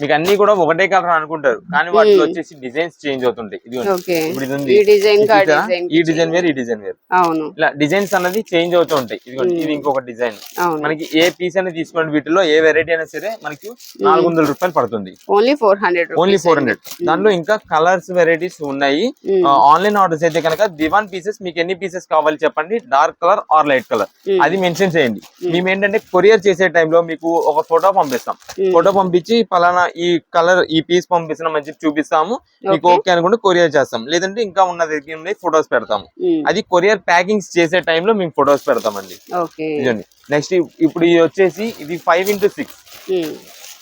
మీకు అన్ని కూడా ఒకటే కలర్ అనుకుంటారు. కానీ వాటిలో. వచ్చేసి డిజైన్స్ చేంజ్ అవుతుంటాయి. ఇది ఓకే. ఇప్పుడు ఇది ఉంది. ఈ డిజైన్ వేరు ఈ డిజైన్ వేరు. ఇలా డిజైన్స్ అన్నది చేంజ్ అవుతూ ఉంటాయి. ఇదిగోండి. ఇది ఇంకొక డిజైన్. మనకి ఏ పీస్ అనేది తీసుకోండి వీటిలో ఏ వెరైటీ అయినా సరే మనకి నాలుగు వందల రూపాయలు పడుతుంది. Only four hundred only four hundred దాంట్లో ఇంకా కలర్స్ వెరైటీస్ ఉన్నాయి. ఆన్లైన్ ఆర్డర్స్ అయితే కనుక దివాన్ పీసెస్ మీకు ఎన్ని పీసెస్ కావాలి చెప్పండి? Dark colour or light colour. అది మెన్షన్ చేయండి. మేము. ఏంటంటే కొరియర్ చేసే టైంలో మీకు ఒక ఫోటో పంపిస్తాం. ఫోటో పంపించి పలానా ఈ కలర్ ఈ పీస్ పంపిస్తున్నాం చెప్పి చూపిస్తాము. మీకు. ఓకే అనుకుంటే కొరియర్ చేస్తాం. లేదంటే ఇంకా ఉన్న దగ్గర ఉన్నాయి ఫొటోస్ పెడతాము. అది కొరియర్ ప్యాకింగ్స్ చేసే టైంలో మేము ఫొటోస్ పెడతామండి. నెక్స్ట్ ఇప్పుడు ఇది వచ్చేసి ఇది five into six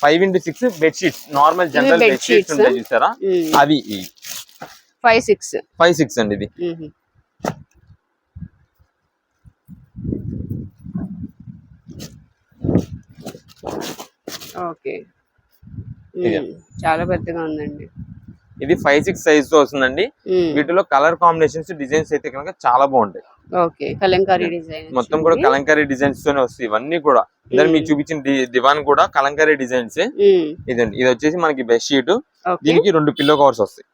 five into six bedsheets normal general bedsheets? ఉంటాయి చూసారా? అవి ఫైవ్ సిక్స్ ఫైవ్ సిక్స్ అండి ఇది. ఓకే ఇదే. చాలా పెద్దగా ఉందండి. ఇది ఫైవ్ సిక్స్ సైజ్తో వస్తుందండి. వీటిలో కలర్ కాంబినేషన్స్ డిజైన్స్ అయితే కనుక చాలా బాగుంటాయి. ఓకే కలంకారీ డిజైన్ మొత్తం కూడా కలంకారీ డిజైన్స్ తోనే వస్తాయి. ఇవన్నీ కూడా. ఇందాక మీకు చూపించిన దివాన్ కూడా కలంకారీ డిజైన్స్ ఇదండి. ఇది వచ్చేసి మనకి బెడ్ షీట్ ఓకే. దీనికి రెండు పిల్లో కవర్స్ వస్తాయి.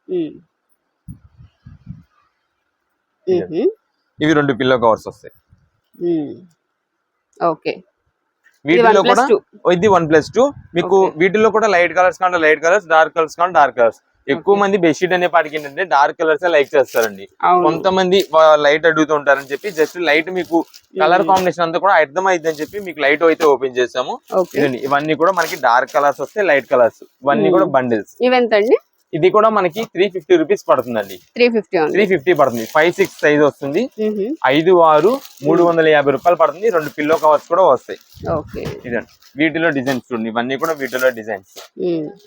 ఇవి రెండు పిల్లో కవర్స్ వస్తాయి. ఓకే. వీటిలో కూడా. ఇది వన్ ప్లస్ టూ మీకు. వీటిలో కూడా లైట్ కలర్స్ కావాలి లైట్ కలర్స్ డార్క్ కలర్స్ కావాలి డార్క్ కలర్స్ ఎక్కువ. మంది బెడ్షీట్ అనే పాటికి ఏంటంటే డార్క్ కలర్స్ లైక్ చేస్తారండి కొంతమంది లైట్ అడుగుతూ ఉంటారని చెప్పి జస్ట్ లైట్ మీకు కలర్. కాంబినేషన్ అంతా కూడా అర్థం అని చెప్పి మీకు లైట్ అయితే ఓపెన్ చేసాము ఇవన్నీ కూడా మనకి డార్క్ కలర్స్ వస్తాయి లైట్ కలర్స్ ఇవన్నీ Mm. కూడా బండిల్స్ ఇవెంత అండి ఇది కూడా మనకి త్రీ ఫిఫ్టీ రూపీస్ పడుతుందండి. త్రీ ఫిఫ్టీ త్రీ ఫిఫ్టీ పడుతుంది. ఫైవ్ సిక్స్ సైజ్ వస్తుంది. ఐదు ఆరు మూడు వందల యాభై రూపాయలు పడుతుంది. రెండు పిల్లో కవర్స్ కూడా వస్తాయి. ఇదండి. వీటిలో డిజైన్స్ చూడండి. ఇవన్నీ కూడా వీటిలో డిజైన్స్.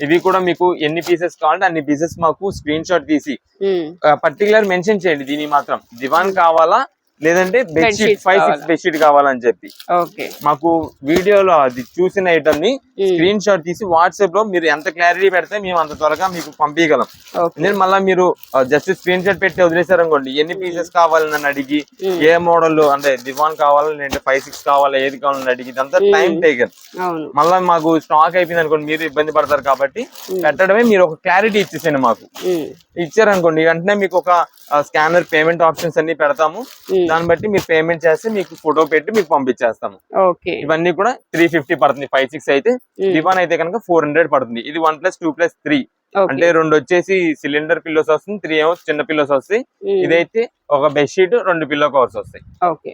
ఇవి కూడా మీకు ఎన్ని పీసెస్ కావాలంటే అన్ని పీసెస్ మాకు స్క్రీన్ షాట్ తీసి. పర్టికులర్ మెన్షన్ చేయండి. దీని మాత్రం. దివాన్ కావాలా? లేదంటే బెడ్షీట్ ఫైవ్? సిక్స్ బెడ్షీట్ కావాలని చెప్పి ఓకే మాకు వీడియోలో అది చూసిన ఐటమ్ని. స్క్రీన్ షాట్ తీసి వాట్సాప్లో మీరు ఎంత క్లారిటీ పెడితే మేము అంత త్వరగా మీకు పంపించగలం నేను మళ్ళీ మీరు జస్ట్ స్క్రీన్ షాట్ పెట్టి వదిలేశారు అనుకోండి ఎన్ని పీసెస్ కావాలని నన్ను అడిగి. ఏ మోడల్ అంటే దివాన్ కావాలా లేదంటే ఫైవ్ సిక్స్ కావాలా ఏది కావాలని అడిగి ఇదంతా. టైం టేకన్ మళ్ళీ మాకు స్టాక్ అయిపోయింది అనుకోండి మీరు ఇబ్బంది పడతారు కాబట్టి. పెట్టడమే మీరు ఒక క్లారిటీ ఇచ్చేసాను మాకు. ఇచ్చారనుకోండి వెంటనే మీకు ఒక స్కానర్ పేమెంట్ ఆప్షన్స్ అన్ని పెడతాము. దాన్ని బట్టి మీరు పేమెంట్ చేస్తే మీకు ఫోటో పెట్టి మీకు పంపించేస్తాము. ఓకే. ఇవన్నీ కూడా త్రీ ఫిఫ్టీ పడుతుంది. ఫైవ్ సిక్స్ అయితే. దివాన్ అయితే కనుక ఫోర్ హండ్రెడ్ పడుతుంది. ఇది one plus two plus three. అంటే రెండు వచ్చేసి సిలిండర్ పిల్లోస్ వస్తుంది త్రీ ఏమో చిన్న పిల్లోస్ వస్తాయి. ఇదైతే ఒక బెడ్షీట్ రెండు పిల్లో కవర్స్ వస్తాయి. ఓకే.